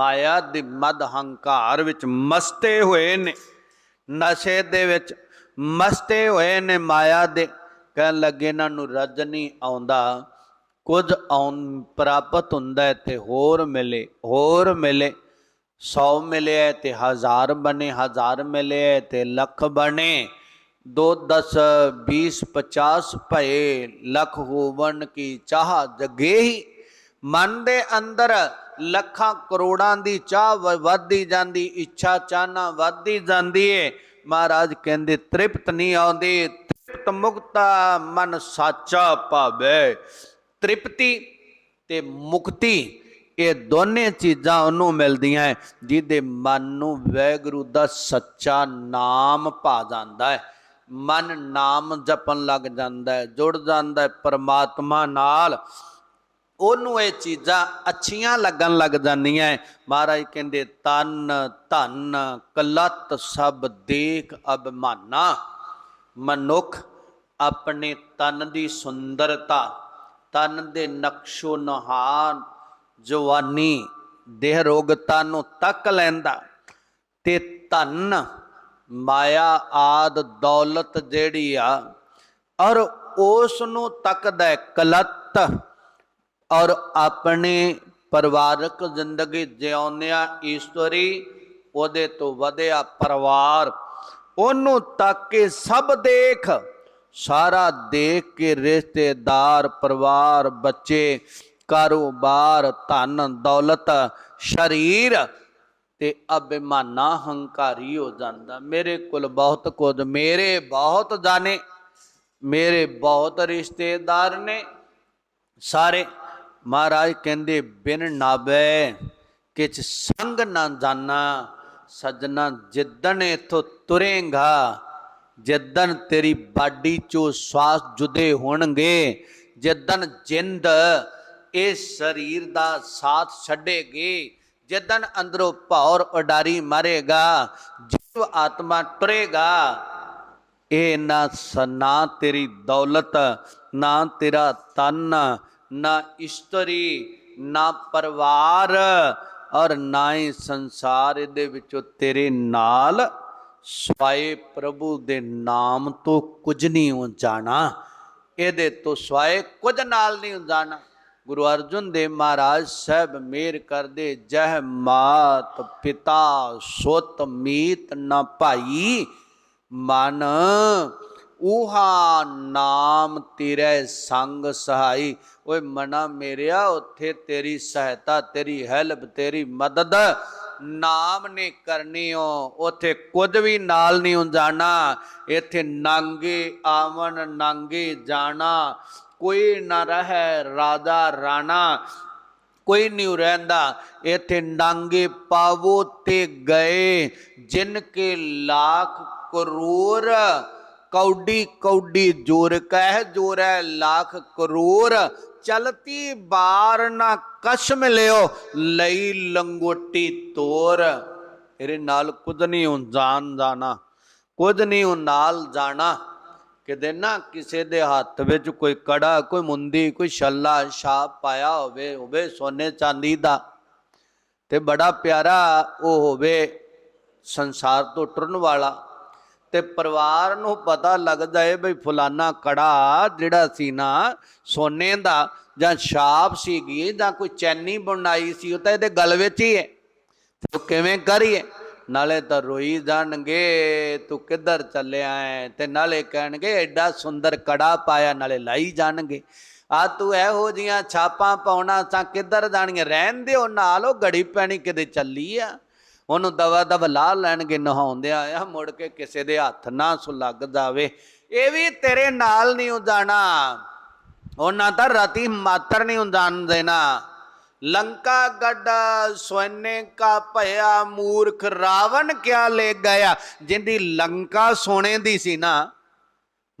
ਮਾਇਆ ਦੇ ਮਦ ਹੰਕਾਰ ਵਿੱਚ ਮਸਤੇ ਹੋਏ ਨੇ, ਨਸ਼ੇ ਦੇ ਵਿੱਚ ਮਸਤੇ ਹੋਏ ਨੇ ਮਾਇਆ ਦੇ। ਕਹਿਣ ਲੱਗੇ ਇਹਨਾਂ ਨੂੰ ਰੱਜ ਨਹੀਂ ਆਉਂਦਾ, ਕੁਝ ਆਉਣ ਪ੍ਰਾਪਤ ਹੁੰਦਾ ਤੇ ਹੋਰ ਮਿਲੇ ਹੋਰ ਮਿਲੇ। 100 ਮਿਲਿਆ ਤੇ ਹਜ਼ਾਰ ਬਣੇ, ਹਜ਼ਾਰ ਮਿਲੇ ਤੇ ਲੱਖ ਬਣੇ। 2 10 20 50 ਭਏ ਲੱਖ ਹੋਵਣ ਕੀ ਚਾਹ ਜਗੇ ਹੀ। ਮਨ ਦੇ ਅੰਦਰ ਲੱਖਾਂ ਕਰੋੜਾਂ ਦੀ ਚਾਹ ਵ- ਵੱਧਦੀ ਜਾਂਦੀ, ਇੱਛਾ ਚਾਹਨਾ ਵੱਧਦੀ ਜਾਂਦੀ ਏ। ਮਹਾਰਾਜ ਕਹਿੰਦੇ, ਤ੍ਰਿਪਤ ਨਹੀਂ ਆਉਂਦੀ, ਤ੍ਰਿਪਤ ਮੁਕਤਾ ਮਨ ਸਾਚਾ ਭਾਵੇ। ਤ੍ਰਿਪਤੀ ਤੇ ਮੁਕਤੀ, ਇਹ ਦੋਨੇ ਚੀਜ਼ਾਂ ਉਹਨੂੰ ਮਿਲਦੀਆਂ ਹੈ ਜਿਹਦੇ ਮਨ ਨੂੰ ਵੈਗੁਰੂ ਦਾ ਸੱਚਾ ਨਾਮ ਪਾ ਜਾਂਦਾ ਹੈ ਮਨ ਨਾਮ ਜਪਣ ਲੱਗ ਜਾਂਦਾ ਹੈ ਜੁੜ ਜਾਂਦਾ ਹੈ ਪਰਮਾਤਮਾ ਨਾਲ ਉਹਨੂੰ ਇਹ ਚੀਜ਼ਾਂ ਅੱਛੀਆਂ ਲੱਗਣ ਲੱਗ ਜਾਂਦੀਆਂ ਮਹਾਰਾਜ ਕਹਿੰਦੇ, ਤਨ, ਧਨ, ਕਲਤ ਸਭ ਦੇਖ ਅਭਮਾਨਾ। ਮਨੁੱਖ ਆਪਣੇ ਤਨ ਦੀ ਸੁੰਦਰਤਾ, ਤਨ ਦੇ ਨਕਸ਼ੋ ਨਹਾਨ, ਜਵਾਨੀ, ਦੇਹ ਰੋਗਤਾ ਨੂੰ ਤੱਕ ਲੈਂਦਾ। ਤੇ ਧਨ, ਮਾਇਆ ਆਦ ਦੌਲਤ ਜਿਹੜੀ ਆ, ਔਰ ਉਸ ਨੂੰ ਤੱਕਦਾ ਕਲਤ। ਔਰ ਆਪਣੇ ਪਰਿਵਾਰਕ ਜ਼ਿੰਦਗੀ ਜਿਉਂਦਿਆਂ ਈਸ਼ਵਰੀ, ਉਹਦੇ ਤੋਂ ਵਧਿਆ ਪਰਿਵਾਰ, ਉਹਨੂੰ ਤੱਕ ਕੇ ਸਭ ਦੇਖ, ਸਾਰਾ ਦੇਖ ਕੇ ਰਿਸ਼ਤੇਦਾਰ, ਪਰਿਵਾਰ, ਬੱਚੇ, ਕਾਰੋਬਾਰ, ਧਨ, ਦੌਲਤ, ਸ਼ਰੀਰ ਤੇ ਅਭਿਮਾਨਾ, ਹੰਕਾਰੀ ਹੋ ਜਾਂਦਾ। ਮੇਰੇ ਕੋਲ ਬਹੁਤ ਕੁਝ, ਮੇਰੇ ਬਹੁਤ ਜਾਣੇ, ਮੇਰੇ ਬਹੁਤ ਰਿਸ਼ਤੇਦਾਰ ਨੇ, ਸਾਰੇ ਮਹਾਰਾਜ ਕਹਿੰਦੇ, ਬਿਨ ਨਾਵੇ ਕਿਛ ਸੰਗ ਨਾ ਜਾਣਾ ਸੱਜਣਾ ਜਿੱਦਣ ਇਥੋਂ ਤੁਰੇਗਾ, ਜਿੱਦਣ ਤੇਰੀ ਬਾਡੀ ਚੋਂ ਸਵਾਸ ਜੁਦੇ ਹੋਣਗੇ, ਜਿੱਦਣ ਜਿੰਦ ਇਸ ਸਰੀਰ ਦਾ ਸਾਥ ਛੱਡੇਗੀ, ਜਿੱਦਣ ਅੰਦਰੋਂ ਭੌਰ ਉਡਾਰੀ ਮਾਰੇਗਾ, ਜੀਵ ਆਤਮਾ ਟੁਰੇਗਾ ਇਹ ਨਾ ਸ- ਨਾ ਤੇਰੀ ਦੌਲਤ, ਨਾ ਤੇਰਾ ਤਨ ਨਾ ਇਸਤਰੀ, ਨਾ ਪਰਿਵਾਰ ਔਰ ਨਾ ਹੀ ਸੰਸਾਰ ਇਹਦੇ ਵਿੱਚੋਂ ਤੇਰੇ ਨਾਲ। ਸਵਾਏ ਪ੍ਰਭੂ ਦੇ ਨਾਮ ਤੋਂ ਕੁਝ ਨਹੀਂ ਹੋ ਜਾਣਾ ਇਹਦੇ ਤੋਂ ਸਵਾਏ ਕੁਝ ਨਾਲ ਨਹੀਂ ਹੋ ਜਾਣਾ ਗੁਰੂ ਅਰਜਨ ਦੇਵ ਮਹਾਰਾਜ ਸਾਹਿਬ ਮੇਰ ਕਰਦੇ, ਜਹ ਮਾਤ ਪਿਤਾ ਸੁਤ ਮੀਤ ਨਾ ਭਾਈ, ਮਨ ਉਹਾ ਨਾਮ ਤੇਰੇ ਸੰਗ ਸਹਾਈ। ਓਏ ਮਨਾ ਮੇਰਿਆ, ਉੱਥੇ ਤੇਰੀ ਸਹਾਇਤਾ, ਤੇਰੀ ਹੈਲਪ ਤੇਰੀ ਮਦਦ ਨਾਮ ਨੇ ਕਰਨੀ ਓ। ਉੱਥੇ ਕੁਝ ਵੀ ਨਾਲ ਨਹੀਂ ਜਾਣਾ। ਇੱਥੇ ਨਾਂਗੇ ਆਵਣ, ਨਾਂਗੇ ਜਾਣਾ। ਕੋਈ ਨਾ ਰਹੇ ਰਾਜਾ ਰਾਣਾ, ਕੋਈ ਨਹੀਂ ਰਹਿੰਦਾ। ਇੱਥੇ ਨਾਂਗੇ ਪਾਵੋ ਤੇ ਗਏ, ਜਿਨ ਕੇ ਲੱਖ ਕਰੋੜ ਕੌਡੀ ਕੌਡੀ ਜੋਰ ਕਹਿ ਜੋਰੈ ਲੱਖ ਕਰੋੜ ਚਲਤੀ ਬਾਰ ਨਾ ਕਸ਼ ਮਿਲਿਓ ਲਈ ਲੰਗੋਟੀ ਤੋਰ। ਇਹਦੇ ਨਾਲ ਕੁਝ ਨਹੀਂ ਹੁਣ ਜਾਣ ਜਾਣਾ, ਕੁਝ ਨਹੀਂ ਹੁਣ ਨਾਲ ਜਾਣਾ। ਕਿਤੇ ਨਾ ਕਿਸੇ ਦੇ ਹੱਥ ਵਿੱਚ ਕੋਈ ਕੜਾ, ਕੋਈ ਮੁੰਦੀ, ਕੋਈ ਛੱਲਾ, ਛਾਪ ਪਾਇਆ ਹੋਵੇ ਹੋਵੇ ਸੋਨੇ ਚਾਂਦੀ ਦਾ। ਤੇ ਬੜਾ ਪਿਆਰਾ ਉਹ ਹੋਵੇ ਸੰਸਾਰ ਤੋਂ ਟੁਰਨ ਵਾਲਾ। ਤੇ ਪਰਿਵਾਰ ਨੂੰ ਪਤਾ ਲੱਗਦਾ ਏ ਬਈ ਫਲਾਨਾ ਕੜਾ ਜਿਹੜਾ ਸੀ ਨਾ ਸੋਨੇ ਦਾ ਜਾਂ ਛਾਪ ਸੀਗੀ ਜਾਂ ਕੋਈ ਚੈਨੀ ਬਣਾਈ ਸੀ, ਉਹ ਤਾਂ ਇਹਦੇ ਗਲ ਵਿੱਚ ਹੀ ਹੈ। ਤੂੰ ਕਿਵੇਂ ਕਰੀਏ? ਨਾਲੇ ਤਾਂ ਰੋਈ ਜਾਣਗੇ, ਤੂੰ ਕਿੱਧਰ ਚੱਲਿਆ ਐ? ਤੇ ਨਾਲੇ ਕਹਿਣਗੇ, ਐਡਾ ਸੁੰਦਰ ਕੜਾ ਪਾਇਆ, ਨਾਲੇ ਲਾਈ ਜਾਣਗੇ। ਆ ਤੂੰ ਇਹੋ ਜੀਆਂ ਛਾਪਾਂ ਪਾਉਣਾ ਤਾਂ ਕਿੱਧਰ ਜਾਣਗੇ ਰਹਿਣ ਦਿਓ, ਨਾਲ ਉਹ ਗੜੀ ਪੈਣੀ ਕਿਤੇ ਚੱਲੀ ਆ। ਉਹਨੂੰ ਦਵਾ ਦਵ ਲਾ ਲੈਣਗੇ ਨਹਾਉਂਦਿਆਂ ਆ, ਮੁੜ ਕੇ ਕਿਸੇ ਦੇ ਹੱਥ ਨਾ ਸੁਲੱਗ ਜਾਵੇ। ਇਹ ਵੀ ਤੇਰੇ ਨਾਲ ਨਹੀਂ ਹੋ ਉਹਨਾਂ ਤਾਂ ਰਤੀ ਮਾਤਰ ਨਹੀਂ ਜਾਣ ਦੇਣਾ। ਲੰਕਾ ਗੱਡਾ ਸੋਨੇ ਕਾ ਭਇਆ ਮੂਰਖ ਰਾਵਣ ਕਿਆ ਲੈ ਗਿਆ? ਜਿੰਦੀ ਲੰਕਾ ਸੋਨੇ ਦੀ ਸੀ ਨਾ।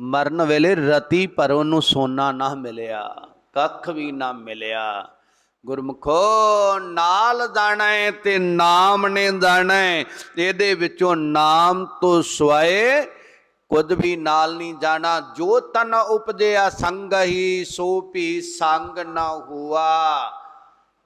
ਮਰਨ ਵੇਲੇ ਰਤੀ ਪਰ ਉਹਨੂੰ ਸੋਨਾ ਨਾ ਮਿਲਿਆ, ਕੱਖ ਵੀ ਨਾ ਮਿਲਿਆ। ਗੁਰਮੁਖੋ, ਨਾਲ ਜਾਣਾ ਹੈ ਤੇ ਨਾਮ ਨੇ ਜਾਣਾ ਹੈ ਇਹਦੇ ਵਿੱਚੋਂ ਨਾਮ ਤੋਂ ਸਵਾਏ ਕੁਝ ਵੀ ਨਾਲ ਨਹੀਂ ਜਾਣਾ। ਜੋ ਤਨ ਉਪਜਿਆ ਸੰਗ ਹੀ, ਸੋ ਭੀ ਸੰਗ ਨਾ ਹੁਆ।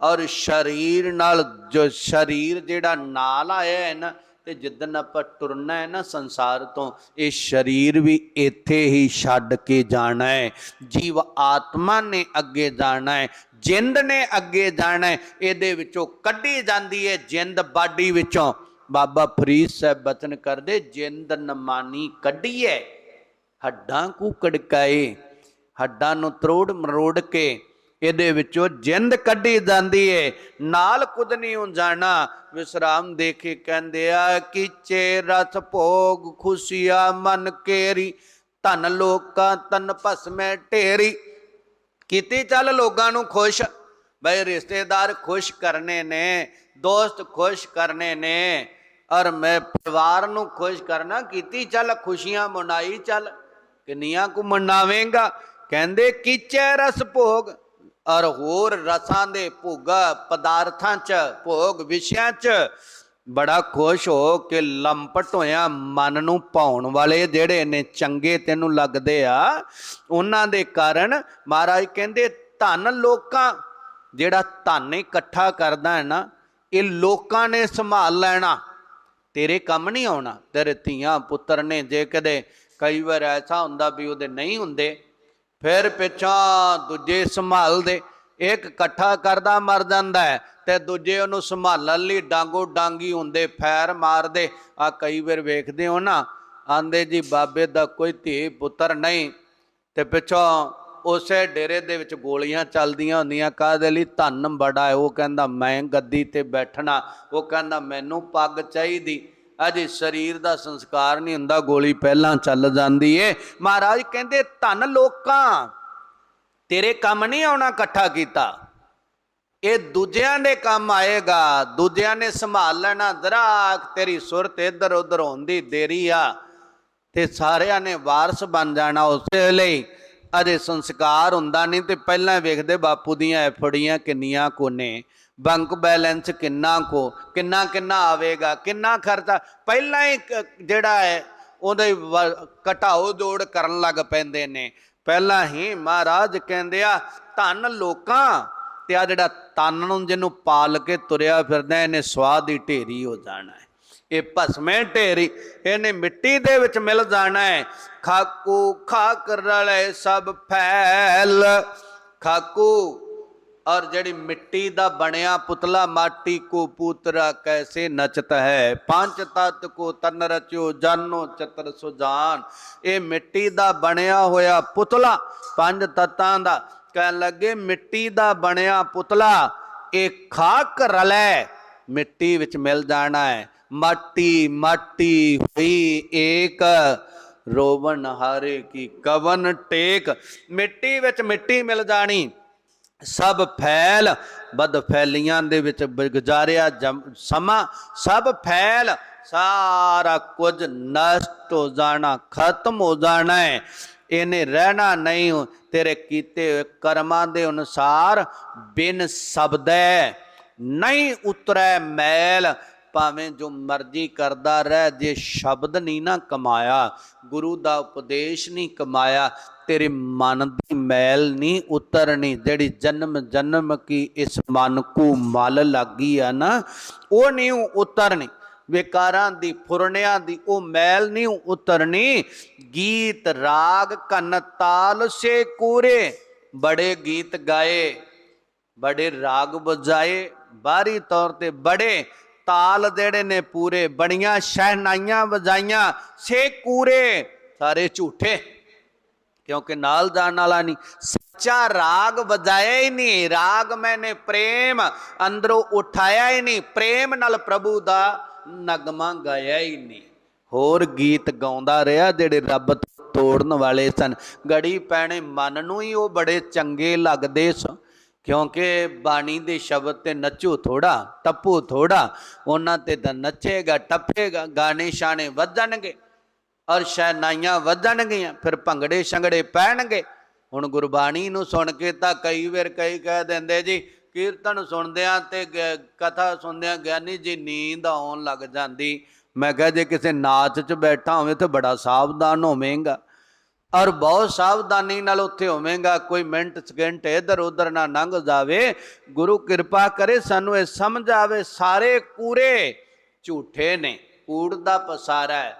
ਔਰ ਸਰੀਰ ਨਾਲ, ਜੋ ਸਰੀਰ ਜਿਹੜਾ ਨਾਲ ਆਇਆ ਹੈ ਨਾ ਤੇ ਜਿੱਦਨ ਆਪਾਂ ਤੁਰਨਾ ਹੈ ਨਾ ਸੰਸਾਰ ਤੋਂ, ਇਹ ਸਰੀਰ ਵੀ ਇੱਥੇ ਹੀ ਛੱਡ ਕੇ ਜਾਣਾ ਹੈ। ਜੀਵ ਆਤਮਾ ਨੇ ਅੱਗੇ ਜਾਣਾ ਹੈ, ਜਿੰਦ ਨੇ ਅੱਗੇ ਜਾਣਾ ਹੈ, ਇਹਦੇ ਵਿੱਚੋਂ ਕੱਢੀ ਜਾਂਦੀ ਹੈ ਜਿੰਦ ਬਾਡੀ ਵਿੱਚੋਂ। ਬਾਬਾ ਫਰੀਦ ਸਾਹਿਬ ਬਚਨ ਕਰਦੇ, ਜਿੰਦ ਨਮਾਨੀ ਕੱਢੀਏ, ਹੱਡਾਂ ਕੂ ਕੜਕਾਏ, ਹੱਡਾਂ ਨੂੰ ਤਰੋੜ ਮਰੋੜ ਕੇ ਇਹਦੇ ਵਿੱਚੋਂ ਜਿੰਦ ਕੱਢੀ ਜਾਂਦੀ ਏ। ਨਾਲ ਕੁਝ ਨਹੀਂ ਹੋ ਜਾਣਾ ਵਿਸਰਾਮ ਦੇ ਕੇ ਕਹਿੰਦੇ ਆ ਕਿ ਚੇ ਰਸ ਭੋਗ ਖੁਸ਼ੀਆ ਮਨ ਕੇਰੀ। ਧਨ ਲੋਕਾਂ ਤਨ ਭਸਮੈ ਢੇਰੀ। ਕੀਤੀ ਚੱਲ ਲੋਕਾਂ ਨੂੰ ਖੁਸ਼। ਬਈ ਰਿਸ਼ਤੇਦਾਰ ਖੁਸ਼ ਕਰਨੇ ਨੇ, ਦੋਸਤ ਖੁਸ਼ ਕਰਨੇ ਨੇ। ਔਰ ਮੈਂ ਪਰਿਵਾਰ ਨੂੰ ਖੁਸ਼ ਕਰਨਾ, ਕੀਤੀ ਚੱਲ, ਖੁਸ਼ੀਆਂ ਮਨਾਈ ਚੱਲ। ਕਿੰਨੀਆਂ ਕੁ ਮਨਾਵੇਂਗਾ? ਕਹਿੰਦੇ, ਕੀਚੇ ਰਸ ਭੋਗ ਔਰ ਹੋਰ ਰਸਾਂ ਦੇ ਭੋਗ, ਪਦਾਰਥਾਂ 'ਚ, ਭੋਗ ਵਿਸ਼ਿਆਂ 'ਚ ਬੜਾ ਖੁਸ਼ ਹੋ ਕੇ ਲੰਪਟ ਹੋਇਆ ਮਨ ਨੂੰ ਪਾਉਣ ਵਾਲੇ ਜਿਹੜੇ ਨੇ ਚੰਗੇ ਤੈਨੂੰ ਲੱਗਦੇ ਆ, ਉਹਨਾਂ ਦੇ ਕਾਰਨ ਮਹਾਰਾਜ ਕਹਿੰਦੇ ਧਨ ਲੋਕਾਂ, ਜਿਹੜਾ ਧਨ ਇਕੱਠਾ ਕਰਦਾ ਹੈ ਨਾ, ਇਹ ਲੋਕਾਂ ਨੇ ਸੰਭਾਲ ਲੈਣਾ, ਤੇਰੇ ਕੰਮ ਨਹੀਂ ਆਉਣਾ, ਤੇਰੇ ਧੀਆਂ ਪੁੱਤਰ ਨੇ, ਜੇ ਕਦੇ ਕਈ ਵਾਰ ਐਸਾ ਹੁੰਦਾ ਵੀ ਉਹਦੇ ਨਹੀਂ ਹੁੰਦੇ ਫਿਰ ਪਿੱਛਾ ਦੂਜੇ ਸੰਭਾਲਦੇ ਇੱਕ ਇਕੱਠਾ ਕਰਦਾ ਮਰ ਜਾਂਦਾ ਹੈ ਤੇ ਦੂਜੇ ਉਹਨੂੰ ਸੰਭਾਲਣ ਲਈ ਡਾਂਗੋ ਡਾਂਗੀ ਹੁੰਦੇ ਫੈਰ ਮਾਰਦੇ। ਆ ਕਈ ਵਾਰ ਵੇਖਦੇ ਹੋ ਨਾ, ਆਂਦੇ ਜੀ ਬਾਬੇ ਦਾ ਕੋਈ ਧੀ ਪੁੱਤਰ ਨਹੀਂ ਤੇ ਪਿੱਛੋਂ ਉਸੇ ਡੇਰੇ ਦੇ ਵਿੱਚ ਗੋਲੀਆਂ ਚੱਲਦੀਆਂ ਹੁੰਦੀਆਂ, ਕਾਹਦੇ ਲਈ? ਧਨ ਬੜਾ ਹੈ, ਉਹ ਕਹਿੰਦਾ ਮੈਂ ਗੱਦੀ ਤੇ ਬੈਠਣਾ, ਉਹ ਕਹਿੰਦਾ ਮੈਨੂੰ ਪੱਗ ਚਾਹੀਦੀ। ਅਜੇ ਸਰੀਰ ਦਾ ਸੰਸਕਾਰ ਨਹੀਂ ਹੁੰਦਾ, ਗੋਲੀ ਪਹਿਲਾਂ ਚੱਲ ਜਾਂਦੀ ਏ। ਮਹਾਰਾਜ ਕਹਿੰਦੇ, ਧਨ ਲੋਕਾਂ, ਤੇਰੇ ਕੰਮ ਨਹੀਂ ਆਉਣਾ ਇਕੱਠਾ ਕੀਤਾ। ਇਹ ਦੂਜਿਆਂ ਦੇ ਕੰਮ ਆਏਗਾ, ਦੂਜਿਆਂ ਨੇ ਸੰਭਾਲ ਲੈਣਾ। ਦਰਾਕ ਤੇਰੀ ਸੁਰਤ ਇੱਧਰ ਉੱਧਰ ਹੁੰਦੀ ਦੇਰੀ ਆ ਤੇ ਸਾਰਿਆਂ ਨੇ ਵਾਰਸ ਬਣ ਜਾਣਾ ਉਸੇ ਲਈ। ਅਜੇ ਸੰਸਕਾਰ ਹੁੰਦਾ ਨਹੀਂ ਤੇ ਪਹਿਲਾਂ ਵੇਖਦੇ, ਬਾਪੂ ਦੀਆਂ ਐਫੜੀਆਂ ਕਿੰਨੀਆਂ ਕੋਨੇ ਬੈਂਕ ਬੈਲੈਂਸ ਕਿੰਨਾ ਕੋ, ਕਿੰਨਾ ਕਿੰਨਾ ਆਵੇਗਾ, ਕਿੰਨਾ ਖਰਚਾ, ਪਹਿਲਾਂ ਹੀ ਕ- ਜਿਹੜਾ ਹੈ, ਉਹਦੇ ਵ- ਘਟਾਓ ਜੋੜ ਕਰਨ ਲੱਗ ਪੈਂਦੇ ਨੇ। ਪਹਿਲਾਂ ਹੀ ਮਹਾਰਾਜ ਕਹਿੰਦੇ ਆ, ਧਨ ਲੋਕਾਂ। ਤੇ ਆ ਜਿਹੜਾ ਤਨ ਨੂੰ ਜਿਹਨੂੰ ਪਾਲ ਕੇ ਤੁਰਿਆ ਫਿਰਦਾ, ਇਹਨੇ ਸਵਾਦ ਦੀ ਢੇਰੀ ਹੋ ਜਾਣਾ ਹੈ। ਇਹ ਭਸਮੇ ਢੇਰੀ, ਇਹਨੇ ਮਿੱਟੀ ਦੇ ਵਿੱਚ ਮਿਲ ਜਾਣਾ ਹੈ। ਖਾਕੂ ਖਾਕ ਰਲੇ ਸਭ ਫੈਲ, ਖਾਕੂ ਔਰ ਜਿਹੜੀ ਮਿੱਟੀ ਦਾ ਬਣਿਆ ਪੁਤਲਾ ਮਾਟੀ ਕੋ ਪੂਤਰਾ ਕੈਸੇ ਨਚਤ ਹੈ? ਪੰਜ ਤਤ ਕੋ ਤਨ ਰਚਿਓ, ਜਾਨੋ ਚਤਰ ਸੁਜਾਨ ਇਹ ਮਿੱਟੀ ਦਾ ਬਣਿਆ ਹੋਇਆ ਪੁਤਲਾ ਪੰਜ ਤਤਾਂ ਦਾ। ਕਹਿਣ ਲੱਗੇ, ਮਿੱਟੀ ਦਾ ਬਣਿਆ ਪੁਤਲਾ, ਇਹ ਖਾਕ ਰਲੈ, ਮਿੱਟੀ ਵਿੱਚ ਮਿਲ ਜਾਣਾ ਹੈ। ਮਾਟੀ ਮਾਟੀ ਹੋਈ ਏਕ ਰੋਵਨ ਹਾਰੇ ਕੀ ਕਵਨ ਟੇਕ। ਮਿੱਟੀ ਵਿੱਚ ਮਿੱਟੀ ਮਿਲ ਜਾਣੀ। ਸਭ ਫੈਲ ਬਦ ਫੈਲੀਆਂ ਦੇ ਵਿੱਚ ਗੁਜ਼ਾਰਿਆ ਜਮ- ਸਮਾਂ, ਸਭ ਫੈਲ, ਸਾਰਾ ਕੁਝ ਨਸ਼ਟ ਹੋ ਜਾਣਾ, ਖਤਮ ਹੋ ਜਾਣਾ ਹੈ। ਇਹਨੇ ਰਹਿਣਾ ਨਹੀਂ, ਤੇਰੇ ਕੀਤੇ ਹੋਏ ਕਰਮਾਂ ਦੇ ਅਨੁਸਾਰ ਬਿਨ ਸ਼ਬਦੈ ਨਹੀਂ ਉਤਰੈ ਮੈਲ ਭਾਵੇਂ ਜੋ ਮਰਜ਼ੀ ਕਰਦਾ ਰਹਿ, ਜੇ ਸ਼ਬਦ ਨਹੀਂ ਨਾ ਕਮਾਇਆ, ਗੁਰੂ ਦਾ ਉਪਦੇਸ਼ ਨਹੀਂ ਕਮਾਇਆ, ਤੇਰੇ ਮਨ ਦੀ ਮੈਲ ਨਹੀਂ ਉਤਰਨੀ, ਜਿਹੜੀ ਜਨਮ ਜਨਮ ਕੀ ਇਸ ਮਨ ਕੋ ਮਲ ਲੱਗੀ ਆ ਨਾ, ਉਹ ਨਹੀਂ ਉਤਰਨੀ। ਵਿਕਾਰਾਂ ਦੀ, ਫੁਰਨਿਆਂ ਦੀ ਉਹ ਮੈਲ ਨਹੀਂ ਉਤਰਨੀ। ਗੀਤ ਰਾਗ ਕੰਨ ਤਾਲ ਸੇ ਕੂਰੇ, ਬੜੇ ਗੀਤ ਗਾਏ, ਬੜੇ ਰਾਗ ਵਜਾਏ, ਬਾਹਰੀ ਤੌਰ ਤੇ ਬੜੇ ਤਾਲ ਜਿਹੜੇ ਨੇ ਪੂਰੇ, ਬਣੀਆਂ ਸ਼ਹਿਨਾਈਆਂ ਵਜਾਈਆਂ, ਸੇ ਕੂਰੇ, ਸਾਰੇ ਝੂਠੇ। ਕਿਉਂਕਿ ਨਾਲ ਜਾਣ ਵਾਲਾ ਨਹੀਂ, ਸੱਚਾ ਰਾਗ ਵਜਾਇਆ ਹੀ ਨਹੀਂ, ਰਾਗ ਮੈਨੇ ਪ੍ਰੇਮ, ਅੰਦਰੋਂ ਉਠਾਇਆ ਹੀ ਨਹੀਂ, ਪ੍ਰੇਮ ਨਾਲ ਪ੍ਰਭੂ ਦਾ ਨਗਮਾ ਗਾਇਆ ਹੀ ਨਹੀਂ। ਹੋਰ ਗੀਤ ਗਾਉਂਦਾ ਰਿਹਾ ਜਿਹੜੇ ਰੱਬ ਤੋੜਨ ਵਾਲੇ ਸਨ। ਗੜੀ ਪੈਣੇ ਮਨ ਨੂੰ ਹੀ ਉਹ ਬੜੇ ਚੰਗੇ ਲੱਗਦੇ ਸਨ। ਕਿਉਂਕਿ ਬਾਣੀ ਦੇ ਸ਼ਬਦ ਤੇ ਨੱਚੂ ਥੋੜਾ ਟੱਪੂ ਥੋੜਾ ਉਹਨਾਂ ਤੇ ਤਾਂ ਨੱਚੇਗਾ, ਟੱਪੇਗਾ, ਗਾਣੇ ਸ਼ਾਣੇ ਵੱਜਣਗੇ, ਔਰ ਸ਼ਹਿਨਾਈਆਂ ਵੱਜਣਗੀਆਂ, ਫਿਰ ਭੰਗੜੇ ਸ਼ੰਗੜੇ ਪੈਣਗੇ। ਹੁਣ ਗੁਰਬਾਣੀ ਨੂੰ ਸੁਣ ਕੇ ਤਾਂ ਕਈ ਵਾਰ ਕਈ ਕਹਿ ਦਿੰਦੇ ਜੀ, ਕੀਰਤਨ ਸੁਣਦਿਆਂ ਤੇ ਗ- ਕਥਾ ਸੁਣਦਿਆਂ ਗਿਆਨੀ ਜੀ ਨੀਂਦ ਆਉਣ ਲੱਗ ਜਾਂਦੀ। ਮੈਂ ਕਿਹਾ ਜੇ ਕਿਸੇ ਨਾਚ 'ਚ ਬੈਠਾ ਹੋਵੇ ਤਾਂ ਬੜਾ ਸਾਵਧਾਨ ਹੋਵੇਂਗਾ। ਔਰ ਬਹੁਤ ਸਾਵਧਾਨੀ ਨਾਲ ਉੱਥੇ ਹੋਵੇਂਗਾ, ਕੋਈ ਮਿੰਟ, ਸਕਿੰਟ ਇਧਰ ਉਧਰ ਨਾ ਲੰਘ ਜਾਵੇ। ਗੁਰੂ ਕਿਰਪਾ ਕਰੇ, ਸਾਨੂੰ ਇਹ ਸਮਝ ਆਵੇ, ਸਾਰੇ ਕੂਰੇ ਝੂਠੇ ਨੇ, ਕੂੜ ਦਾ ਪਸਾਰਾ ਹੈ।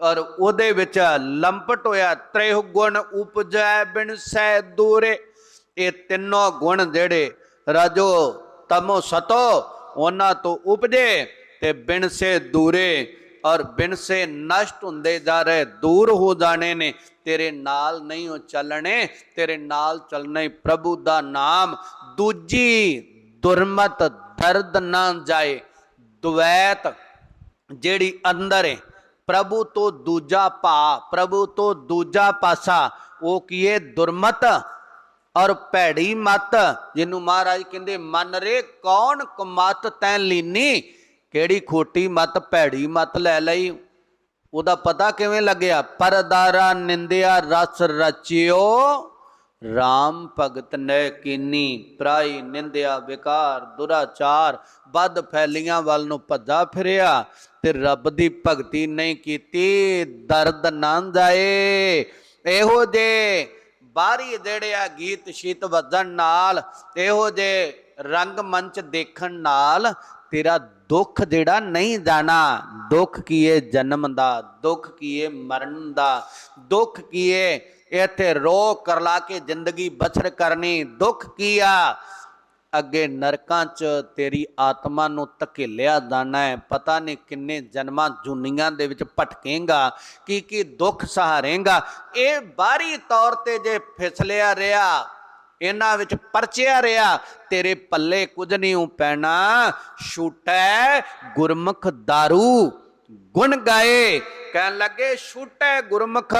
ਔਰ ਉਹਦੇ ਵਿੱਚ ਲੰਪਟ ਹੋਇਆ, ਤ੍ਰੇਹ ਗੁਣ ਉਪਜੈ ਬਿਨ ਸੈ ਦੂਰੇ। ਇਹ ਤਿੰਨੋਂ ਗੁਣ ਜਿਹੜੇ ਰਾਜੋ ਤਮੋ ਸਤੋ, ਉਹਨਾਂ ਤੋਂ ਉਪਜੇ ਤੇ ਬਿਨ ਸੇ ਦੂਰੇ। ਔਰ ਬਿਨ ਸੇ ਨਸ਼ਟ ਹੁੰਦੇ ਜਾ ਰਹੇ, ਦੂਰ ਹੋ ਜਾਣੇ ਨੇ, ਤੇਰੇ ਨਾਲ ਨਹੀਂ ਉਹ ਚੱਲਣੇ, ਤੇਰੇ ਨਾਲ ਚੱਲਣੇ ਪ੍ਰਭੂ ਦਾ ਨਾਮ। ਦੂਜੀ, ਦੁਰਮਤ ਦਰਦ ਨਾ ਜਾਏ, ਦੁਵੈਤ ਜਿਹੜੀ ਅੰਦਰ ਹੈ ਪ੍ਰਭੂ ਤੋਂ ਦੂਜਾ ਭਾ, ਪ੍ਰਭੂ ਤੋਂ ਦੂਜਾ ਪਾਸਾ, ਉਹ ਕੀ ਹੈ ਦੁਰਮਤ ਔਰ ਭੈੜੀ ਮਤ, ਜਿਹਨੂੰ ਮਹਾਰਾਜ ਕਹਿੰਦੇ, ਮਨ ਰੇ ਕੌਣ ਕਮਤ ਤੈਂ ਲੀਨੀ? ਕਿਹੜੀ ਖੋਟੀ ਮਤ, ਭੈੜੀ ਮਤ ਲੈ ਲਈ? ਉਹਦਾ ਪਤਾ ਕਿਵੇਂ ਲੱਗਿਆ? ਪਰਦਾਰਾ ਨਿੰਦਿਆ ਰਸ ਰਚਿਓ। ਰਾਮ ਭਗਤ ਨੇ ਕੀਨੀ ਪ੍ਰਾਈ ਨਿੰਦਿਆ ਵਿਕਾਰ ਦੁਰਾਚਾਰ। ਵੱਧ ਫੈਲੀਆਂ ਵੱਲ ਨੂੰ ਭੱਜਾ ਫਿਰਿਆ ਤੇ ਰੱਬ ਦੀ ਭਗਤੀ ਨਹੀਂ ਕੀਤੀ। ਦਰਦ ਨਾ ਜਾਏ। ਇਹੋ ਜੇ ਬਾਹਰੀ ਜਿਹੜੇ ਆ ਗੀਤ ਸ਼ੀਤ ਵੱਜਣ ਨਾਲ, ਇਹੋ ਜੇ ਰੰਗ ਮੰਚ ਦੇਖਣ ਨਾਲ ਤੇਰਾ ਦੁੱਖ ਜਿਹੜਾ ਨਹੀਂ ਜਾਣਾ ਦੁੱਖ ਕੀਏ ਜਨਮ ਦਾ, ਦੁੱਖ ਕੀਏ ਮਰਨ ਦਾ, ਦੁੱਖ ਕੀਏ ਇੱਥੇ ਰੋ ਕਰਲਾ ਕੇ ਜ਼ਿੰਦਗੀ ਬਸਰ ਕਰਨੀ, ਦੁੱਖ ਕੀਆ ਅੱਗੇ ਨਰਕਾਂ 'ਚ ਤੇਰੀ ਆਤਮਾ ਨੂੰ ਧਕੇਲਿਆ ਜਾਣਾ ਹੈ ਪਤਾ ਨਹੀਂ ਕਿੰਨੇ ਜਨਮਾਂ ਜੁਨੀਆਂ ਦੇ ਵਿੱਚ ਭਟਕੇਗਾ, ਕੀ ਕੀ ਦੁੱਖ ਸਹਾਰੇਗਾ। ਇਹ ਬਾਹਰੀ ਤੌਰ ਤੇ ਜੇ ਫਿਸਲਿਆ ਰਿਹਾ ਇਹਨਾਂ ਵਿੱਚ ਪਰਚਿਆ ਰਿਹਾ ਤੇਰੇ ਪੱਲੇ ਕੁਝ ਨਹੀਂ ਉ ਪੈਣਾ ਛੂਟੈ ਗੁਰਮੁਖ दारू ਗੁਣ ਗਾਏ ਕਹਿਣ ਲੱਗੇ ਛੂਟੈ ਗੁਰਮੁਖ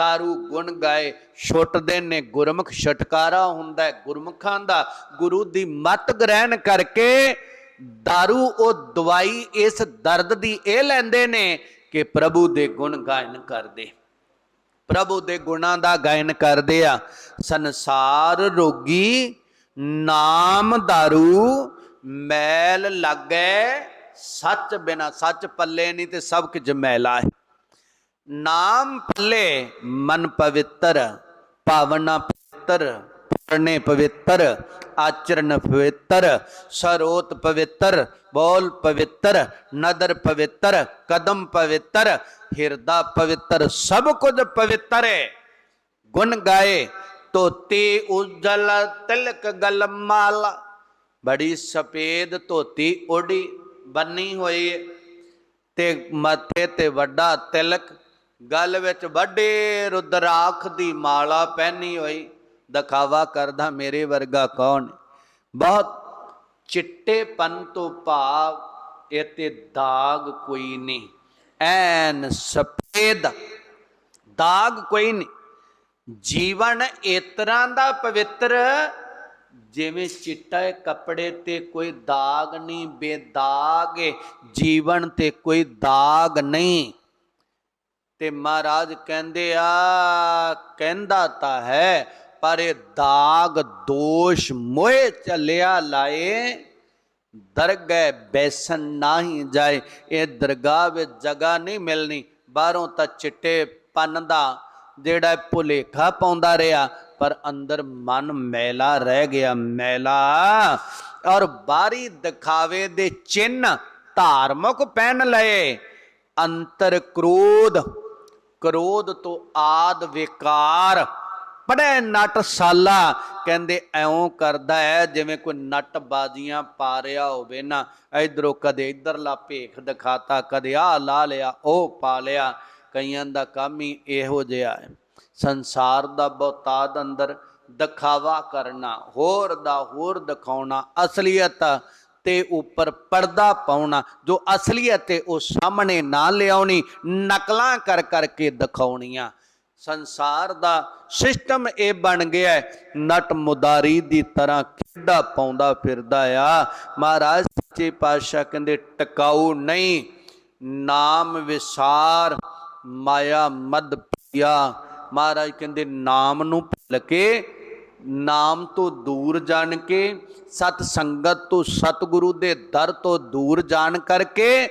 दारू ਗੁਣ ਗਾਏ ਛੁੱਟਦੇ ਨੇ ਗੁਰਮੁਖ ਛਟਕਾਰਾ ਹੁੰਦਾ ਹੈ ਗੁਰਮੁਖਾਂ ਦਾ ਗੁਰੂ ਦੀ ਮਤ ਗ੍ਰਹਿਣ ਕਰਕੇ दारू ਉਹ ਦਵਾਈ ਇਸ ਦਰਦ ਦੀ ਇਹ ਲੈਂਦੇ ਨੇ ਕਿ ਪ੍ਰਭੂ ਦੇ ਗੁਣ ਗਾਇਨ ਕਰਦੇ ਪ੍ਰਭੂ ਦੇ ਗੁਣਾਂ ਦਾ ਗਾਇਨ ਕਰਦੇ ਆ। ਸੰਸਾਰ ਰੋਗੀ ਨਾਮ दारू ਮੈਲ ਲੱਗੈ, ਸੱਚ ਬਿਨਾ ਸੱਚ ਪੱਲੇ ਨਹੀਂ ਤੇ ਸਭ ਕੁਝ ਮੈਲਾ ਹੈ। ਨਾਮ ਪੱਲੇ ਮਨ ਪਵਿੱਤਰ, ਭਾਵਨਾ ਪਵਿੱਤਰ ਪਰਨੇ ਪਵਿੱਤਰ ਆਚਰਨ ਪਵਿੱਤਰ, ਸਰੋਤ ਪਵਿੱਤਰ ਬੋਲ ਪਵਿੱਤਰ, ਨਦਰ ਪਵਿੱਤਰ, ਕਦਮ ਪਵਿੱਤਰ, ਹਿਰਦਾ ਪਵਿੱਤਰ, ਸਭ ਕੁਝ ਪਵਿੱਤਰ ਹੈ ਗੁਣ ਗਾਏ, ਧੋਤੀ ਉਜਲ, ਤਿਲਕ ਗਲ ਬੜੀ ਸਫੇਦ ਧੋਤੀ ਓੜੀ ਬੰਨੀ ਹੋਈ ਤੇ ਮੱਥੇ ਤੇ ਵੱਡਾ ਤਿਲਕ, ਗਲ ਵਿੱਚ ਵੱਡੇ ਰੁਦਰਾਖ ਦੀ ਮਾਲਾ ਪਹਿਨੀ ਹੋਈ। ਦਿਖਾਵਾ ਕਰਦਾ, ਮੇਰੇ ਵਰਗਾ ਕੌਣ ਬਹੁਤ ਚਿੱਟੇਪਨ ਤੋਂ ਭਾਵ ਇਹ ਤੇ ਦਾਗ ਕੋਈ ਨਹੀਂ, ਐਨ ਸਫੇਦ। ਦਾਗ ਕੋਈ ਨਹੀਂ। ਜੀਵਨ ਇਤਰਾਂ ਦਾ ਪਵਿੱਤਰ, ਜਿਵੇਂ ਚਿੱਟੇ ਕੱਪੜੇ ਤੇ ਕੋਈ ਦਾਗ ਨਹੀਂ, ਬੇਦਾਗ ਏ। ਜੀਵਨ ਤੇ ਕੋਈ ਦਾਗ ਨਹੀਂ। ਤੇ ਮਹਾਰਾਜ ਕਹਿੰਦੇ ਆ, ਕਹਿੰਦਾ ਤਾਂ ਹੈ ਪਰ ਦਾਗ ਦੋਸ਼ ਮੋਏ ਚੱਲਿਆ ਲਾਏ, ਦਰਗਹਿ ਬੈਸਨ ਨਹੀਂ ਜਾਏ। ਇਹ ਦਰਗਾਹ ਵਿੱਚ ਜਗ੍ਹਾ ਨਹੀਂ ਮਿਲਣੀ, ਬਾਹਰੋਂ ਤਾਂ ਚਿੱਟੇ ਪੰਨ ਦਾ ਜਿਹੜਾ ਭੁਲੇਖਾ ਪਾਉਂਦਾ ਰਿਹਾ, ਪਰ ਅੰਦਰ ਮਨ ਮੈਲਾ ਰਹਿ ਗਿਆ, ਮੈਲਾ। ਔਰ ਬਾਹਰੀ ਦਿਖਾਵੇ ਦੇ ਚਿੰਨ ਧਾਰਮਿਕ ਪਹਿਨ ਲਏ। ਅੰਤਰ ਕ੍ਰੋਧ ਕ੍ਰੋਧ ਤੋਂ ਆਦ ਵਿਕਾਰ ਪੜੇ ਨਟ ਸਾਲਾ ਕਹਿੰਦੇ ਐਉਂ ਕਰਦਾ ਹੈ ਜਿਵੇਂ ਕੋਈ ਨਟ ਬਾਜ਼ੀਆਂ ਪਾ ਰਿਹਾ ਹੋਵੇ ਨਾ। ਇਧਰੋਂ ਕਦੇ ਇਧਰਲਾ ਭੇਖ ਦਿਖਾਤਾ, ਕਦੇ ਆ ਲਾ ਲਿਆ, ਉਹ ਪਾ ਲਿਆ। ਕਈਆਂ ਦਾ ਕੰਮ ਹੀ ਇਹੋ ਜਿਹਾ ਹੈ ਸੰਸਾਰ ਦਾ ਬਹੁਤਾਦ ਅੰਦਰ ਦਿਖਾਵਾ ਕਰਨਾ, ਹੋਰ ਦਾ ਹੋਰ ਦਿਖਾਉਣਾ, ਅਸਲੀਅਤ ਤੇ ਉੱਪਰ ਪਰਦਾ ਪਾਉਣਾ। ਜੋ ਅਸਲੀਅਤ ਹੈ ਉਹ ਸਾਹਮਣੇ ਨਾ ਲਿਆਉਣੀ, ਨਕਲਾਂ ਕਰ ਕਰਕੇ ਦਿਖਾਉਣੀਆਂ। ਸੰਸਾਰ ਦਾ ਸਿਸਟਮ ਇਹ ਬਣ ਗਿਆ ਹੈ, ਨਟ ਮੁਦਾਰੀ ਦੀ ਤਰ੍ਹਾਂ ਖੇਡਾ ਪਾਉਂਦਾ ਫਿਰਦਾ ਆ। ਮਹਾਰਾਜ ਸੱਚੇ ਪਾਤਸ਼ਾਹ ਕਹਿੰਦੇ, ਟਿਕਾਊ ਨਹੀਂ, ਨਾਮ ਵਿਸਾਰ, ਮਾਇਆ ਮਦ ਪਿਆ। ਮਹਾਰਾਜ ਕਹਿੰਦੇ, ਨਾਮ ਨੂੰ ਭੁੱਲ ਕੇ, ਨਾਮ ਤੋਂ ਦੂਰ ਜਾਣ ਕੇ, ਸਤ ਸੰਗਤ ਤੋਂ ਸਤਿਗੁਰੂ ਦੇ ਦਰ ਤੋਂ ਦੂਰ ਜਾਣ ਕਰਕੇ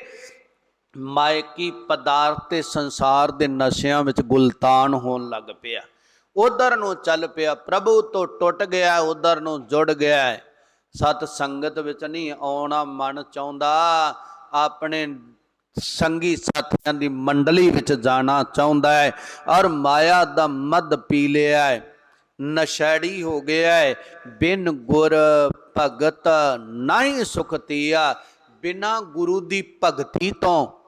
ਮਾਇਕੀ ਪਦਾਰਥ ਤੇ ਸੰਸਾਰ ਦੇ ਨਸ਼ਿਆਂ ਵਿੱਚ ਗੁਲਤਾਨ ਹੋਣ ਲੱਗ ਪਿਆ। ਉਧਰ ਨੂੰ ਚੱਲ ਪਿਆ, ਪ੍ਰਭੂ ਤੋਂ ਟੁੱਟ ਗਿਆ, ਉਧਰ ਨੂੰ ਜੁੜ ਗਿਆ ਸਤ ਸੰਗਤ ਵਿੱਚ ਨਹੀਂ ਆਉਣਾ ਮਨ ਚਾਹੁੰਦਾ। ਆਪਣੇ ਸੰਗੀ ਸਾਥੀਆਂ ਦੀ ਮੰਡਲੀ ਵਿੱਚ ਜਾਣਾ ਚਾਹੁੰਦਾ ਹੈ। ਔਰ ਮਾਇਆ ਦਾ ਮਦ ਪੀ ਲਿਆ ਹੈ। ਨਸ਼ੈੜੀ ਹੋ ਗਿਆ ਹੈ। ਬਿਨ ਗੁਰ ਭਗਤ ਨਹੀਂ ਸੁਖਤੀਆ ਬਿਨਾ ਗੁਰੂ ਦੀ ਭਗਤੀ ਤੋਂ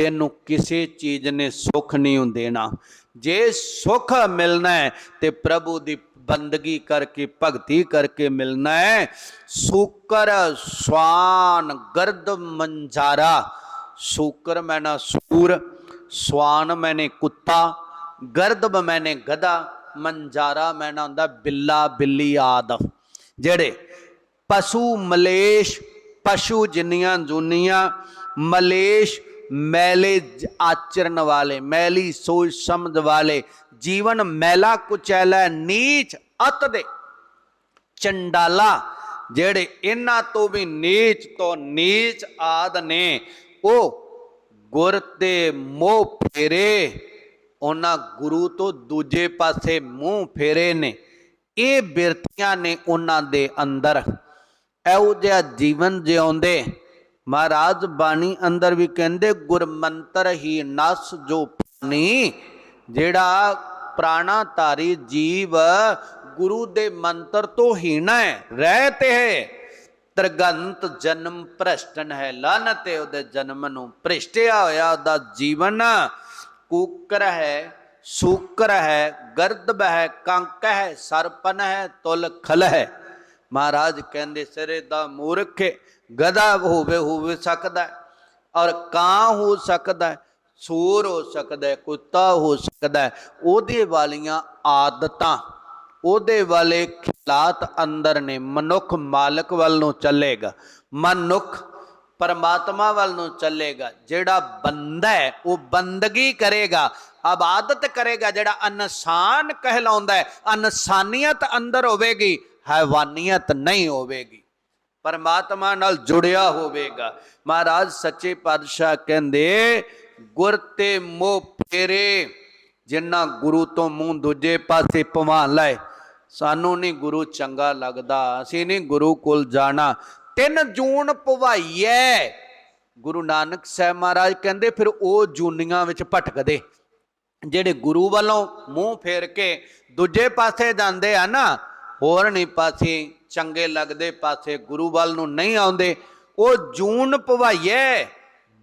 ਤੈਨੂੰ ਕਿਸੇ ਚੀਜ਼ ਨੇ ਸੁੱਖ ਨਹੀਂ ਦੇਣਾ। ਜੇ ਸੁੱਖ ਮਿਲਣਾ ਹੈ ਤੇ ਪ੍ਰਭੂ ਦੀ ਬੰਦਗੀ ਕਰਕੇ, ਭਗਤੀ ਕਰਕੇ ਮਿਲਣਾ ਹੈ। ਸੂਕਰ ਸਵਾਨ ਗਰਦ ਮੰਜਾਰਾ। ਸੂਕਰ ਮੈਨਾ ਸੂਰ, ਸਵਾਨ ਮੈਨੇ ਕੁੱਤਾ ਗਰਦਬ ਮੈਨੇ ਗਧਾ, ਮੰਜਾਰਾ ਮੈਨਾ ਹੁੰਦਾ ਬਿੱਲਾ ਬਿੱਲੀ ਆਦ। ਜਿਹੜੇ ਪਸ਼ੂ ਮਲੇਸ਼, ਪਸ਼ੂ ਜਿੰਨੀਆਂ ਜੁਨੀਆਂ, ਮਲੇਸ਼ ਮੈਲੇ ਜ- ਆਚਰਨ ਵਾਲੇ, ਮੈਲੀ ਸੋਚ ਸਮਝ ਵਾਲੇ, ਜੀਵਨ ਮੈਲਾ ਕੁਚੈਲਾ, ਨੀਚ ਅਤ ਦੇ ਚੰਡਾਲਾ, ਜਿਹੜੇ ਇਹਨਾਂ ਤੋਂ ਵੀ ਨੀਚ ਤੋਂ ਨੀਚ ਆਦ ਨੇ, ਉਹ ਗੁਰ ਤੇ ਮੋਹ ਫੇਰੇ, ਉਹਨਾਂ ਗੁਰੂ ਤੋਂ ਦੂਜੇ ਪਾਸੇ ਮੂੰਹ ਫੇਰੇ ਨੇ। ਇਹ ਬਿਰਤੀਆਂ ਨੇ ਉਹਨਾਂ ਦੇ ਅੰਦਰ। ਇਹੋ ਜਿਹਾ ਜੀਵਨ ਜਿਉਂਦੇ ਮਹਾਰਾਜ ਬਾਣੀ ਅੰਦਰ ਵੀ ਕਹਿੰਦੇ, ਗੁਰਮੰਤਰ ਹੀ ਨਸ ਜੋ ਪਾਣੀ, ਜਿਹੜਾ ਪ੍ਰਾਣਾ ਧਾਰੀ ਜੀਵ ਗੁਰੂ ਦੇ ਮੰਤਰ ਤੋਂ ਹੀਣਾ ਹੈ, ਰਹਿਤ ਹੈ। ਤਰਗੰਤ ਜਨਮ ਭ੍ਰਸ਼ਟਨ ਹੈ ਲਾਨਤ ਹੈ ਉਹਦੇ ਜਨਮ ਨੂੰ ਭ੍ਰਿਸ਼ਟਿਆ ਹੋਇਆ ਉਹਦਾ ਜੀਵਨ। ਕੂਕਰ ਹੈ, ਸੂਕਰ ਹੈ, ਗਰਦਬ ਹੈ, ਕੰਕ ਹੈ, ਸਰਪਨ ਹੈ ਤੁਲ ਖਲ ਹੈ। ਮਹਾਰਾਜ ਕਹਿੰਦੇ, ਸਿਰੇ ਦਾ ਮੂਰਖ ਗਧਾ ਹੋਵੇ ਹੋਵੇ ਸਕਦਾ ਔਰ ਕਾਂ ਹੋ ਸਕਦਾ ਸੂਰ ਹੋ ਸਕਦਾ ਕੁੱਤਾ ਹੋ ਸਕਦਾ ਉਹਦੇ ਵਾਲੀਆਂ ਆਦਤਾਂ, ਉਹਦੇ ਵਾਲੇ ਖਿਲਾਤ ਅੰਦਰ ਨੇ, ਮਨੁੱਖ ਮਾਲਕ ਵੱਲ ਨੂੰ ਚੱਲੇਗਾ, ਮਨੁੱਖ ਪਰਮਾਤਮਾ ਵੱਲ ਨੂੰ ਚੱਲੇਗਾ, ਜਿਹੜਾ ਬੰਦਾ ਹੈ, ਉਹ ਬੰਦਗੀ ਕਰੇਗਾ, ਆਬਾਦਤ ਕਰੇਗਾ, ਜਿਹੜਾ ਇਨਸਾਨ ਕਹਿਲਾਉਂਦਾ ਹੈ, ਇਨਸਾਨੀਅਤ ਅੰਦਰ ਹੋਵੇਗੀ ਹੈਵਾਨੀਅਤ ਨਹੀਂ ਹੋਵੇਗੀ। ਪਰਮਾਤਮਾ ਨਾਲ ਜੁੜਿਆ ਹੋਵੇਗਾ। ਮਹਾਰਾਜ ਸੱਚੇ ਪਾਤਸ਼ਾਹ ਕਹਿੰਦੇ, ਗੁਰ ਤੇ ਮੋਹ ਫੇਰੇ, ਜਿੰਨਾ ਗੁਰੂ ਤੋਂ ਮੂੰਹ ਦੂਜੇ ਪਾਸੇ ਭਵਾ ਲਏ, ਸਾਨੂੰ ਨਹੀਂ ਗੁਰੂ ਚੰਗਾ ਲੱਗਦਾ, ਅਸੀਂ ਨਹੀਂ ਗੁਰੂ ਕੋਲ ਜਾਣਾ। ਤਿੰਨ ਜੂਨ ਭਵਾਈਐ ਗੁਰੂ ਨਾਨਕ ਸਾਹਿਬ ਮਹਾਰਾਜ ਕਹਿੰਦੇ, ਫਿਰ ਉਹ ਜੂਨੀਆਂ ਵਿੱਚ ਭਟਕਦੇ। ਜਿਹੜੇ ਗੁਰੂ ਵੱਲੋਂ ਮੂੰਹ ਫੇਰ ਕੇ ਦੂਜੇ ਪਾਸੇ ਜਾਂਦੇ ਆ ਨਾ ਹੋਰ ਨਹੀਂ ਪਾਸੇ, ਚੰਗੇ ਲੱਗਦੇ ਪਾਸੇ ਗੁਰੂ ਵੱਲ ਨੂੰ ਨਹੀਂ ਆਉਂਦੇ। ਉਹ ਜੂਨ ਭਵਾਈਏ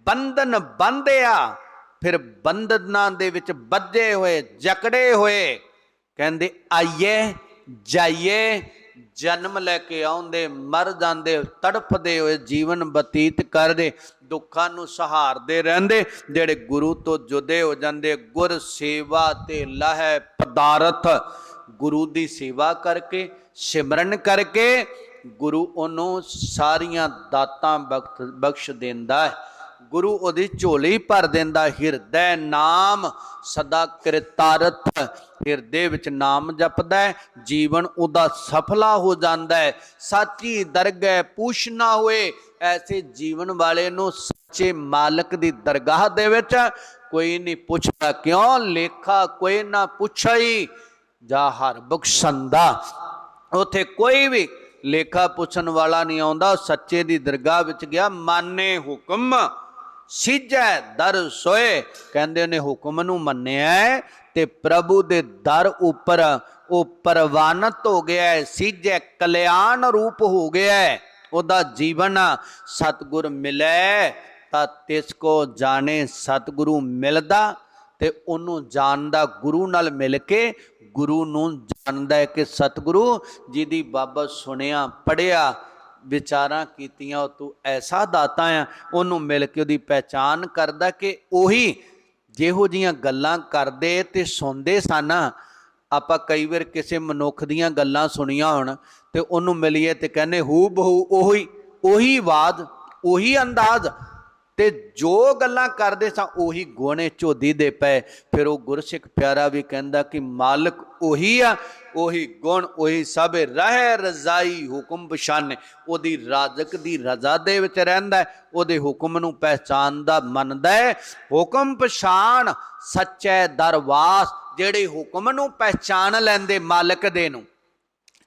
ਬੰਧਨ ਬੰਧਿਆ ਫਿਰ ਬੰਧਨਾਂ ਦੇ ਵਿੱਚ ਬੱਧੇ ਹੋਏ, ਜਕੜੇ ਹੋਏ। ਕਹਿੰਦੇ, ਆਈਏ, ਜਾਈਏ, ਜਨਮ ਲੈ ਕੇ ਆਉਂਦੇ, ਮਰ ਜਾਂਦੇ, ਤੜਫਦੇ ਹੋਏ ਜੀਵਨ ਬਤੀਤ ਕਰਦੇ, ਦੁੱਖਾਂ ਨੂੰ ਸਹਾਰਦੇ ਰਹਿੰਦੇ, ਜਿਹੜੇ ਗੁਰੂ ਤੋਂ ਜੁਦੇ ਹੋ ਜਾਂਦੇ, ਗੁਰ ਸੇਵਾ ਤੇ ਲਹਿ ਪਦਾਰਥ। ਗੁਰੂ ਦੀ ਸੇਵਾ ਕਰਕੇ, ਸਿਮਰਨ ਕਰਕੇ ਗੁਰੂ ਉਹਨੂੰ ਸਾਰੀਆਂ ਦਾਤਾਂ ਬਖਤ, ਬਖਸ਼ ਦਿੰਦਾ ਹੈ। ਗੁਰੂ ਉਹਦੀ ਝੋਲੀ ਭਰ ਦਿੰਦਾ ਹਿਰਦੈ ਨਾਮ ਸਦਾ ਕਿਰਤਾਰਥ ਹਿਰਦੇ ਵਿੱਚ ਨਾਮ ਜਪਦਾ ਹੈ। ਜੀਵਨ ਉਹਦਾ ਸਫਲਾ ਹੋ ਜਾਂਦਾ ਹੈ। ਸਾਚੀ ਦਰਗਹਿ ਪੂਛ ਨਾ ਹੋਏ, ਐਸੇ ਜੀਵਨ ਵਾਲੇ ਨੂੰ ਸੱਚੇ ਮਾਲਕ ਦੀ ਦਰਗਾਹ ਦੇ ਵਿੱਚ ਕੋਈ ਨਹੀਂ ਪੁੱਛਦਾ ਕਿਉਂ? ਲੇਖਾ ਕੋਈ ਨਾ ਪੁੱਛਈ। ਜਾ ਹਰ ਬਖਸ਼ੰਦਾ। ਉਥੇ ਕੋਈ ਵੀ ਲੇਖਾ ਪੁੱਛਣ ਵਾਲਾ ਨਹੀਂ ਆਉਂਦਾ। ਸੱਚੇ ਦੀ ਦਰਗਾਹ ਵਿੱਚ ਗਿਆ, ਮਾਨੇ ਹੁਕਮ, ਸਿਜੈ ਦਰ ਸੋਏ। ਕਹਿੰਦੇ ਨੇ, ਹੁਕਮ ਨੂੰ ਮੰਨਿਆ ਹੈ ਤੇ ਪ੍ਰਭੂ ਦੇ ਦਰ ਉੱਪਰ ਉਹ ਪਰਵਾਨਤ ਹੋ ਗਿਆ ਹੈ ਸਿਜੈ ਕਲਿਆਣ ਰੂਪ ਹੋ ਗਿਆ ਹੈ ਉਹਦਾ ਜੀਵਨ ਸਤਗੁਰ ਮਿਲੇ ਤਾਂ ਤਿਸ ਕੋ ਜਾਣੇ ਸਤਗੁਰੂ ਮਿਲਦਾ। ਤੇ ਉਹਨੂੰ ਜਾਣਦਾ ਗੁਰੂ ਨਾਲ ਮਿਲ ਕੇ ਗੁਰੂ ਨੂੰ ਜਾਣਦਾ ਹੈ ਕਿ ਸਤਿਗੁਰੂ ਜਿਹਦੀ ਬਾਬਾ ਸੁਣਿਆ ਪੜਿਆ ਵਿਚਾਰਾਂ ਕੀਤੀਆਂ, ਉਹ ਤੂੰ ਐਸਾ ਦਾਤਾ ਆ ਉਹਨੂੰ ਮਿਲ ਕੇ ਉਹਦੀ ਪਹਿਚਾਨ ਕਰਦਾ ਕਿ ਉਹੀ ਜਿਹੋ ਜੀਆਂ ਗੱਲਾਂ ਕਰਦੇ ਤੇ ਸੁਣਦੇ ਸਨ। ਆਪਾਂ ਕਈ ਵਾਰ ਕਿਸੇ ਮਨੁੱਖ ਦੀਆਂ ਗੱਲਾਂ ਸੁਣੀਆਂ ਹੋਣ ਤੇ ਉਹਨੂੰ ਮਿਲੀਏ ਤੇ ਕਹਿੰਦੇ ਹੂ ਬਹੂ ਉਹੀ ਉਹੀ ਆਵਾਜ਼ ਉਹੀ ਅੰਦਾਜ਼। ਤੇ ਜੋ ਗੱਲਾਂ ਕਰਦੇ ਸਾਂ, ਉਹੀ ਗੋਣੇ ਝੋਦੀ ਦੇ ਪਏ। ਫਿਰ ਉਹ ਗੁਰਸਿੱਖ ਪਿਆਰਾ ਵੀ ਕਹਿੰਦਾ ਕਿ ਮਾਲਕ ਉਹੀ ਆ, ਉਹੀ ਗੁਣ, ਉਹੀ ਸਭ ਰਹਿ ਰਜ਼ਾਈ ਹੁਕਮ ਪਛਾਨੇ ਉਹਦੀ ਰਾਜਕ ਦੀ ਰਜ਼ਾ ਦੇ ਵਿੱਚ ਰਹਿੰਦਾ ਉਹਦੇ ਹੁਕਮ ਨੂੰ ਪਹਿਚਾਨਦਾ, ਮੰਨਦਾ ਹੈ। ਹੁਕਮ ਪਛਾਨ ਸੱਚੇ ਦਰਵਾਸ, ਜਿਹੜੇ ਹੁਕਮ ਨੂੰ ਪਹਿਚਾਨ ਲੈਂਦੇ ਮਾਲਕ ਦੇ ਨੂੰ।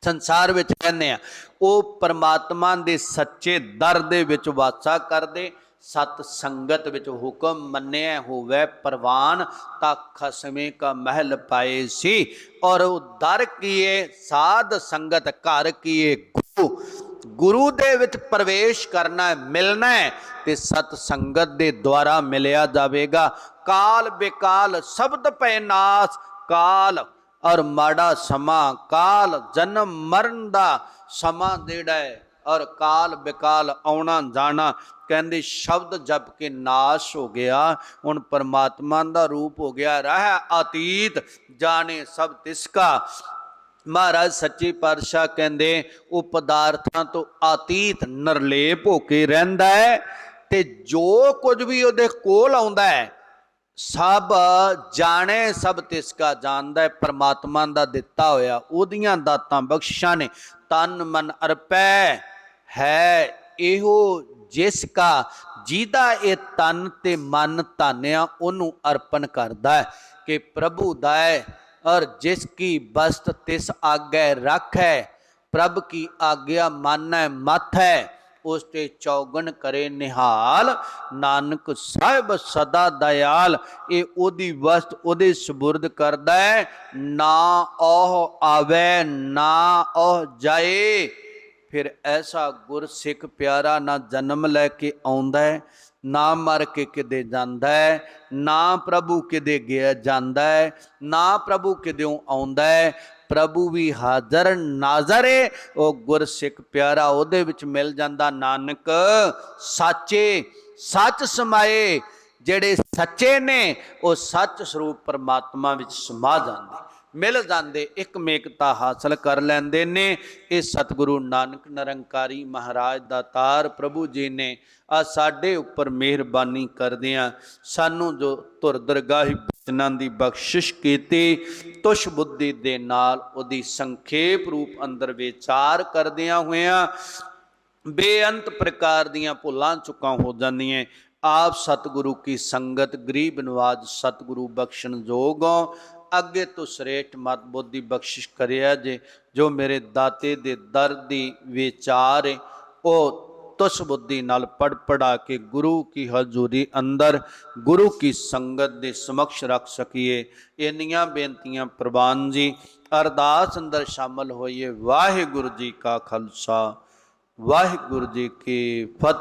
ਸੰਸਾਰ ਵਿੱਚ ਕਹਿੰਦੇ ਆ, ਉਹ ਪਰਮਾਤਮਾ ਦੇ ਸੱਚੇ ਦਰ ਦੇ ਵਿੱਚ ਵਾਸਾ ਕਰਦੇ ਸਤ ਸੰਗਤ ਵਿੱਚ ਹੁਕਮ ਮੰਨਿਆ ਹੋਵੇ ਪ੍ਰਵਾਨ, ਤਾਂ ਖਸਮੇ ਕਾ ਮਹਿਲ ਪਾਏ ਸੀ। ਔਰ ਉਹ ਦਰ ਕੀਏ, ਸਾਧ ਸੰਗਤ ਘਰ ਕੀਏ। ਗੁਰੂ ਗੁਰੂ ਦੇ ਵਿੱਚ ਪ੍ਰਵੇਸ਼ ਕਰਨਾ ਹੈ, ਮਿਲਣਾ ਹੈ, ਤੇ ਸਤ ਸੰਗਤ ਦੇ ਦੁਆਰਾ ਮਿਲਿਆ ਜਾਵੇਗਾ। ਕਾਲ ਬੇਕਾਲ, ਸ਼ਬਦ ਪੈ ਨਾਸ, ਕਾਲ ਔਰ ਮਾੜਾ ਸਮਾਂ, ਕਾਲ ਜਨਮ ਮਰਨ ਦਾ ਸਮਾਂ ਜਿਹੜਾ ਹੈ। ਔਰ ਕਾਲ ਬਿਕਾਲ ਆਉਣਾ ਜਾਣਾ, ਕਹਿੰਦੇ ਸ਼ਬਦ ਜਪ ਕੇ ਨਾਸ਼ ਹੋ ਗਿਆ, ਹੁਣ ਪਰਮਾਤਮਾ ਦਾ ਰੂਪ ਹੋ ਗਿਆ, ਰਹਿ ਅਤੀਤ, ਜਾਣੇ ਸਭ ਤਿਸਕਾ। ਮਹਾਰਾਜ ਸੱਚੇ ਪਾਤਸ਼ਾਹ ਕਹਿੰਦੇ, ਉਹ ਪਦਾਰਥਾਂ ਤੋਂ ਅਤੀਤ ਨਿਰਲੇਪ ਹੋ ਕੇ ਰਹਿੰਦਾ ਹੈ, ਤੇ ਜੋ ਕੁਝ ਵੀ ਉਹਦੇ ਕੋਲ ਆਉਂਦਾ ਹੈ, ਸਭ ਜਾਣੇ ਸਭ ਤਿਸਕਾ ਜਾਣਦਾ ਹੈ, ਪ੍ਰਮਾਤਮਾ ਦਾ ਦਿੱਤਾ ਹੋਇਆ, ਉਹਦੀਆਂ ਦਾਤਾਂ ਬਖਸ਼ਾਂ ਨੇ। ਤਨ ਮਨ ਅਰਪੈ ਹੈ ਇਹੋ ਜਿਸ ਕਾ, ਜਿਹਦਾ ਇਹ ਤਨ ਤੇ ਮਨ ਧਾਨਿਆ, ਉਹਨੂੰ ਅਰਪਣ ਕਰਦਾ ਹੈ। ਕਿ ਪ੍ਰਭੂ ਦਾ ਹੈ, ਔਰ ਜਿਸ ਕੀ ਬਸਤ ਤਿਸ ਆਗੇ ਰੱਖੈ, ਪ੍ਰਭ ਕੀ ਆਗਿਆ ਮਾਨੈ ਮਥ ਹੈ ਉਸ ਤੇ ਚੌਗਣ ਕਰੇ ਨਿਹਾਲ। ਨਾਨਕ ਸਾਹਿਬ ਸਦਾ ਦਇਆਲ, ਇਹ ਉਹਦੀ ਵਸਤ, ਉਹਦੇ ਸਬੁਰਦ ਕਰਦਾ ਹੈ। ਨਾ ਉਹ ਆਵੇ, ਨਾ ਉਹ ਜਾਏ। ਫਿਰ ਐਸਾ ਗੁਰਸਿੱਖ ਪਿਆਰਾ ਨਾ ਜਨਮ ਲੈ ਕੇ ਆਉਂਦਾ ਹੈ, ਨਾ ਮਰ ਕੇ ਕਿਤੇ ਜਾਂਦਾ ਹੈ, ਨਾ ਪ੍ਰਭੂ ਕਿਤੇ ਗਿਆ ਜਾਂਦਾ ਹੈ, ਨਾ ਪ੍ਰਭੂ ਕਿਤੇ ਆਉਂਦਾ ਹੈ, ਪ੍ਰਭੂ ਵੀ ਹਾਜ਼ਰ ਨਾਜ਼ਰ ਏ, ਉਹ ਗੁਰਸਿੱਖ ਪਿਆਰਾ ਉਹਦੇ ਵਿੱਚ ਮਿਲ ਜਾਂਦਾ ਨਾਨਕ, ਸਾਚੇ, ਸੱਚ ਸਮਾਏ, ਜਿਹੜੇ ਸੱਚੇ ਨੇ, ਉਹ ਸੱਚ ਸਰੂਪ ਪਰਮਾਤਮਾ ਵਿੱਚ ਸਮਾ ਜਾਂਦੇ। ਮਿਲ ਜਾਂਦੇ, ਇੱਕ ਮੇਕਤਾ ਹਾਸਲ ਕਰ ਲੈਂਦੇ ਨੇ। ਇਹ ਸਤਿਗੁਰੂ ਨਾਨਕ ਨਿਰੰਕਾਰੀ ਮਹਾਰਾਜ ਦਾ ਤਾਰ ਪ੍ਰਭੂ ਜੀ ਨੇ ਆ ਸਾਡੇ ਉੱਪਰ ਮਿਹਰਬਾਨੀ ਕਰਦਿਆਂ ਸਾਨੂੰ ਜੋ ਧੁਰ ਦਰਗਾਹੀ ਬਚਨਾਂ ਦੀ ਬਖਸ਼ਿਸ਼ ਕੀਤੀ, ਤੁਸ਼ ਬੁੱਧੀ ਦੇ ਨਾਲ ਉਹਦੀ ਸੰਖੇਪ ਰੂਪ ਅੰਦਰ ਵਿਚਾਰ ਕਰਦਿਆਂ ਹੋਇਆਂ ਬੇਅੰਤ ਪ੍ਰਕਾਰ ਦੀਆਂ ਭੁੱਲਾਂ ਚੁੱਕਾਂ ਹੋ ਜਾਂਦੀਆਂ। ਆਪ ਸਤਿਗੁਰੂ ਕੀ ਸੰਗਤ, ਗਰੀਬ ਨਵਾਜ ਸਤਿਗੁਰੂ ਬਖਸ਼ਣ ਜੋਗੋ ਅੱਗੇ ਤੋਂ ਸ੍ਰੇਸ਼ਟ ਮਤ ਬੁੱਧੀ ਬਖਸ਼ਿਸ਼ ਕਰਿਆ ਜੇ, ਜੋ ਮੇਰੇ ਦਾਤੇ ਦੇ ਦਰ ਦੀ ਵਿਚਾਰ ਹੈ ਉਹ ਤੁਸ ਬੁੱਧੀ ਨਾਲ ਪੜ ਪੜਾ ਕੇ ਗੁਰੂ ਕੀ ਹਜ਼ੂਰੀ ਅੰਦਰ, ਗੁਰੂ ਕੀ ਸੰਗਤ ਦੇ ਸਮਕਸ਼ ਰੱਖ ਸਕੀਏ। ਇੰਨੀਆਂ ਬੇਨਤੀਆਂ ਪ੍ਰਵਾਨ ਜੀ, ਅਰਦਾਸ ਅੰਦਰ ਸ਼ਾਮਲ ਹੋਈਏ। ਵਾਹਿਗੁਰੂ ਜੀ ਕਾ ਖਾਲਸਾ, ਵਾਹਿਗੁਰੂ ਜੀ ਕੀ ਫਤਿਹ।